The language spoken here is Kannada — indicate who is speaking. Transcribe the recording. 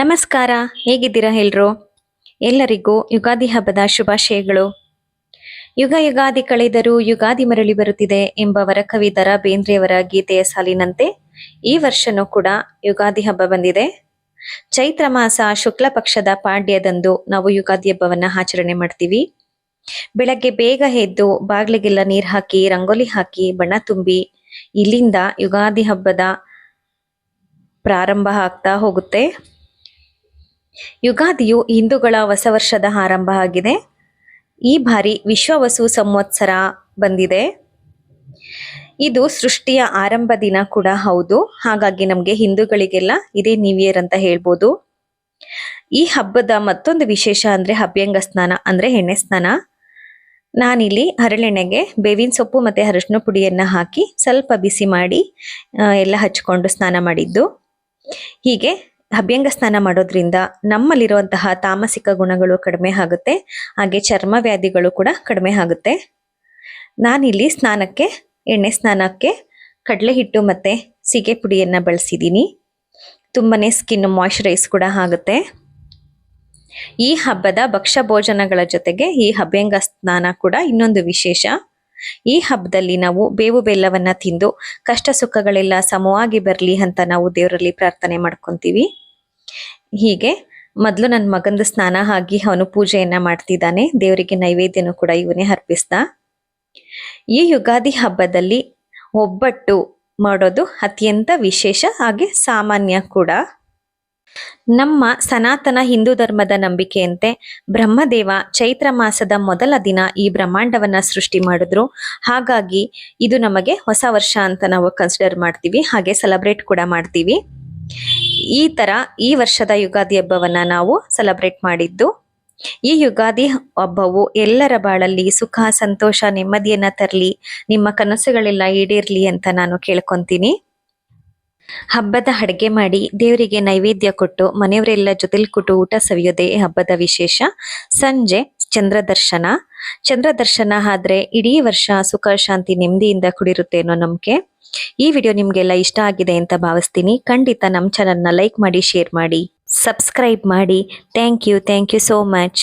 Speaker 1: ನಮಸ್ಕಾರ, ಹೇಗಿದ್ದೀರಾ ಎಲ್ರು? ಎಲ್ಲರಿಗೂ ಯುಗಾದಿ ಹಬ್ಬದ ಶುಭಾಶಯಗಳು. ಯುಗ ಯುಗಾದಿ ಕಳೆದರೂ ಯುಗಾದಿ ಮರಳಿ ಬರುತ್ತಿದೆ ಎಂಬ ವರಕವಿ ದರ ಬೇಂದ್ರೆಯವರ ಗೀತೆಯ ಸಾಲಿನಂತೆ ಈ ವರ್ಷನೂ ಕೂಡ ಯುಗಾದಿ ಹಬ್ಬ ಬಂದಿದೆ. ಚೈತ್ರ ಮಾಸ ಶುಕ್ಲ ಪಕ್ಷದ ಪಾಂಡ್ಯದಂದು ನಾವು ಯುಗಾದಿ ಹಬ್ಬವನ್ನ ಆಚರಣೆ ಮಾಡ್ತೀವಿ. ಬೆಳಗ್ಗೆ ಬೇಗ ಎದ್ದು ಬಾಗ್ಲಿಗೆಲ್ಲ ನೀರು ಹಾಕಿ, ರಂಗೋಲಿ ಹಾಕಿ, ಬಣ್ಣ ತುಂಬಿ ಇಲ್ಲಿಂದ ಯುಗಾದಿ ಹಬ್ಬದ ಪ್ರಾರಂಭ ಆಗ್ತಾ ಹೋಗುತ್ತೆ. ಯುಗಾದಿಯು ಹಿಂದೂಗಳ ಹೊಸ ವರ್ಷದ ಆರಂಭ ಆಗಿದೆ. ಈ ಬಾರಿ ವಿಶ್ವವಸು ಸಂವತ್ಸರ ಬಂದಿದೆ. ಇದು ಸೃಷ್ಟಿಯ ಆರಂಭ ದಿನ ಕೂಡ ಹೌದು. ಹಾಗಾಗಿ ನಮಗೆ ಹಿಂದೂಗಳಿಗೆಲ್ಲ ಇದೇ ನ್ಯೂ ಇಯರ್ ಅಂತ ಹೇಳ್ಬೋದು. ಈ ಹಬ್ಬದ ಮತ್ತೊಂದು ವಿಶೇಷ ಅಂದರೆ ಅಭ್ಯಂಗ ಸ್ನಾನ ಅಂದ್ರೆ ಎಣ್ಣೆ ಸ್ನಾನ. ನಾನಿಲ್ಲಿ ಹರಳೆಣ್ಣೆಗೆ ಬೇವಿನ ಸೊಪ್ಪು ಮತ್ತು ಅರಶಿನ ಪುಡಿಯನ್ನು ಹಾಕಿ ಸ್ವಲ್ಪ ಬಿಸಿ ಮಾಡಿ ಎಲ್ಲ ಹಚ್ಕೊಂಡು ಸ್ನಾನ ಮಾಡಿದ್ದು. ಹೀಗೆ ಅಭ್ಯಂಗ ಸ್ನಾನ ಮಾಡೋದ್ರಿಂದ ನಮ್ಮಲ್ಲಿರುವಂತಹ ತಾಮಸಿಕ ಗುಣಗಳು ಕಡಿಮೆ ಆಗುತ್ತೆ. ಹಾಗೆ ಚರ್ಮ ವ್ಯಾಧಿಗಳು ಕೂಡ ಕಡಿಮೆ ಆಗುತ್ತೆ. ನಾನಿಲ್ಲಿ ಸ್ನಾನಕ್ಕೆ, ಎಣ್ಣೆ ಸ್ನಾನಕ್ಕೆ ಕಡಲೆ ಹಿಟ್ಟು ಮತ್ತು ಸೀಗೆ ಪುಡಿಯನ್ನು ಬಳಸಿದ್ದೀನಿ ತುಂಬಾನೇ ಸ್ಕಿನ್ ಮಾಯ್ಶ್ಚರೈಸ್ ಕೂಡ ಆಗುತ್ತೆ. ಈ ಹಬ್ಬದ ಭಕ್ಷ್ಯ ಭೋಜನಗಳ ಜೊತೆಗೆ ಈ ಅಭ್ಯಂಗ ಸ್ನಾನ ಕೂಡ ಇನ್ನೊಂದು ವಿಶೇಷ. ಈ ಹಬ್ಬದಲ್ಲಿ ನಾವು ಬೇವು ಬೆಲ್ಲವನ್ನ ತಿಂದು ಕಷ್ಟ ಸುಖಗಳೆಲ್ಲ ಸಮವಾಗಿ ಬರಲಿ ಅಂತ ನಾವು ದೇವರಲ್ಲಿ ಪ್ರಾರ್ಥನೆ ಮಾಡ್ಕೊಂತೀವಿ. ಹೀಗೆ ಮೊದಲು ನನ್ನ ಮಗಂದು ಸ್ನಾನ ಆಗಿ ಅವನು ಪೂಜೆಯನ್ನ ಮಾಡ್ತಿದ್ದಾನೆ. ದೇವರಿಗೆ ನೈವೇದ್ಯನು ಕೂಡ ಇವನೇ ಅರ್ಪಿಸ್ದ ಈ ಯುಗಾದಿ ಹಬ್ಬದಲ್ಲಿ ಒಬ್ಬಟ್ಟು ಮಾಡೋದು ಅತ್ಯಂತ ವಿಶೇಷ ಹಾಗೆ ಸಾಮಾನ್ಯ ಕೂಡ. ನಮ್ಮ ಸನಾತನ ಹಿಂದೂ ಧರ್ಮದ ನಂಬಿಕೆಯಂತೆ ಬ್ರಹ್ಮದೇವ ಚೈತ್ರ ಮಾಸದ ಮೊದಲ ದಿನ ಈ ಬ್ರಹ್ಮಾಂಡವನ್ನ ಸೃಷ್ಟಿ ಮಾಡಿದ್ರು. ಹಾಗಾಗಿ ಇದು ನಮಗೆ ಹೊಸ ವರ್ಷ ಅಂತ ನಾವು ಕನ್ಸಿಡರ್ ಮಾಡ್ತೀವಿ. ಹಾಗೆ ಸೆಲೆಬ್ರೇಟ್ ಕೂಡ ಮಾಡ್ತೀವಿ. ಈ ತರ ಈ ವರ್ಷದ ಯುಗಾದಿ ಹಬ್ಬವನ್ನ ನಾವು ಸೆಲೆಬ್ರೇಟ್ ಮಾಡಿದ್ದು. ಈ ಯುಗಾದಿ ಹಬ್ಬವು ಎಲ್ಲರ ಬಾಳಲ್ಲಿ ಸುಖ, ಸಂತೋಷ, ನೆಮ್ಮದಿಯನ್ನ ತರಲಿ, ನಿಮ್ಮ ಕನಸುಗಳೆಲ್ಲ ಈಡೇರ್ಲಿ ಅಂತ ನಾನು ಕೇಳ್ಕೊಂತೀನಿ. ಹಬ್ಬದ ಅಡುಗೆ ಮಾಡಿ ದೇವರಿಗೆ ನೈವೇದ್ಯ ಕೊಟ್ಟು ಮನೆಯವರೆಲ್ಲ ಜೊತೆಲಿ ಕೊಟ್ಟು ಊಟ ಸವಿಯೋದೇ ಹಬ್ಬದ ವಿಶೇಷ. ಸಂಜೆ ಚಂದ್ರ ದರ್ಶನ ಚಂದ್ರ ದರ್ಶನ ಆದ್ರೆ ಇಡೀ ವರ್ಷ ಸುಖ, ಶಾಂತಿ, ನೆಮ್ಮದಿಯಿಂದ ಕುಡಿರುತ್ತೆ ಅನ್ನೋ ನಂಬಿಕೆ. ಈ ವಿಡಿಯೋ ನಿಮ್ಗೆಲ್ಲ ಇಷ್ಟ ಆಗಿದೆ ಅಂತ ಭಾವಿಸ್ತೀನಿ. ಖಂಡಿತ ನಮ್ಮ ಚಾನಲ್ನ ಲೈಕ್ ಮಾಡಿ ಶೇರ್ ಮಾಡಿ ಸಬ್ಸ್ಕ್ರೈಬ್ ಮಾಡಿ. Thank you thank you so much